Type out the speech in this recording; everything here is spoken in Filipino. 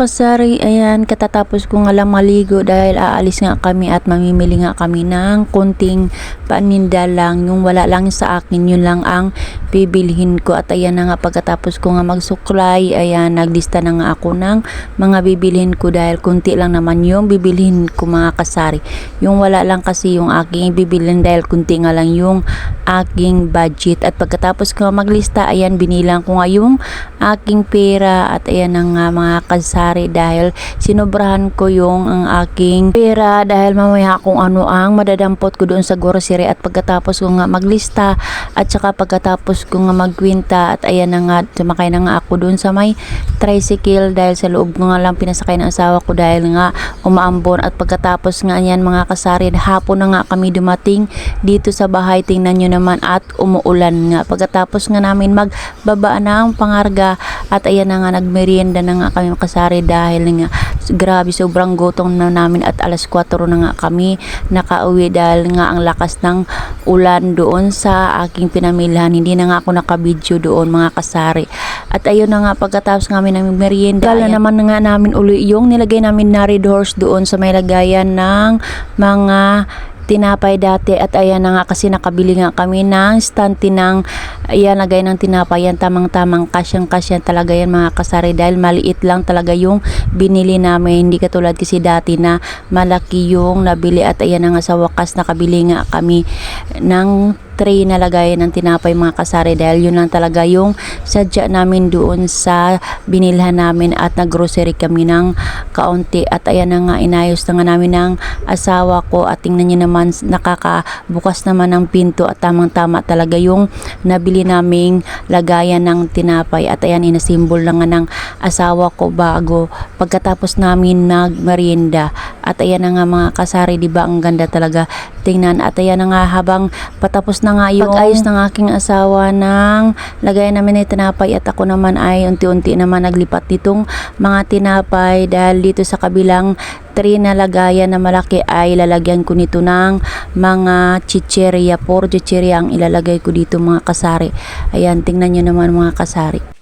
kasari, ayan, katatapos ko nga lang maligo dahil aalis nga kami at mamimili nga kami ng kunting paninda lang. Yung wala lang sa akin, yun lang ang bibilhin ko. At ayan na nga pagkatapos ko nga magsuklay, ayan, naglista na nga ako ng mga bibilhin ko dahil kunti lang naman yung bibilhin ko mga kasari. Yung wala lang kasi yung aking bibilhin dahil kunti nga lang yung aking budget. At pagkatapos ko maglista, ayan, binilang ko nga yung aking pera at ayan na nga mga kasari dahil sinobrahan ko yung ang aking pera dahil mamaya kung ano ang madadampot ko doon sa grocery at pagkatapos ko nga maglista at saka pagkatapos ko nga magkwinta at ayan na nga sumakay na nga ako doon sa may tricycle dahil sa loob ko nga lang pinasakay ng asawa ko dahil nga umaambon at pagkatapos nga yan mga kasari hapon na nga kami dumating dito sa bahay. Tingnan nyo naman at umuulan nga. Pagkatapos nga namin magbaba ng pangarga at ayan na nga nagmerienda na nga kami dahil nga grabe sobrang gutom na namin at alas 4 na nga kami nakauwi dahil nga ang lakas ng ulan doon sa aking pinamilhan. Hindi na nga ako nakabidyo doon mga kasari. At ayun na nga pagkatapos namin ng merienda Kala naman na nga namin uli yung nilagay namin na red horse doon sa may lagayan ng mga tinapay dati at ayan na nga kasi nakabili nga kami ng stante ng ayan lagay ng tinapay yan tamang tamang kasyang kasya talaga yan mga kasari. Dahil maliit lang talaga yung binili namin. Hindi katulad kasi dati na malaki yung nabili at ayan na nga sa wakas nakabili nga kami ng tray na lagayan ng tinapay mga kasari dahil yun lang talaga yung sadya namin doon sa binilhan namin at naggrocery kami ng kaunti. At ayan na nga inayos na nga namin ng asawa ko. At tingnan niyo naman nakakabukas naman ng pinto at tamang tama talaga yung nabili naming lagayan ng tinapay. At ayan inasimbol na nga ng asawa ko bago pagkatapos namin magmerienda at ayan na nga mga kasari di ba ang ganda talaga tingnan. At ayan na nga habang patapos na nga yung pag-ayos. ng aking asawa ng lagayan namin ng tinapay at ako naman ay unti-unti naman naglipat nitong mga tinapay dahil dito sa kabilang tray na lagayan na malaki ay lalagyan ko nito ng mga chicheria. Por chicheria ang ilalagay ko dito mga kasari. Ayan tingnan nyo naman mga kasari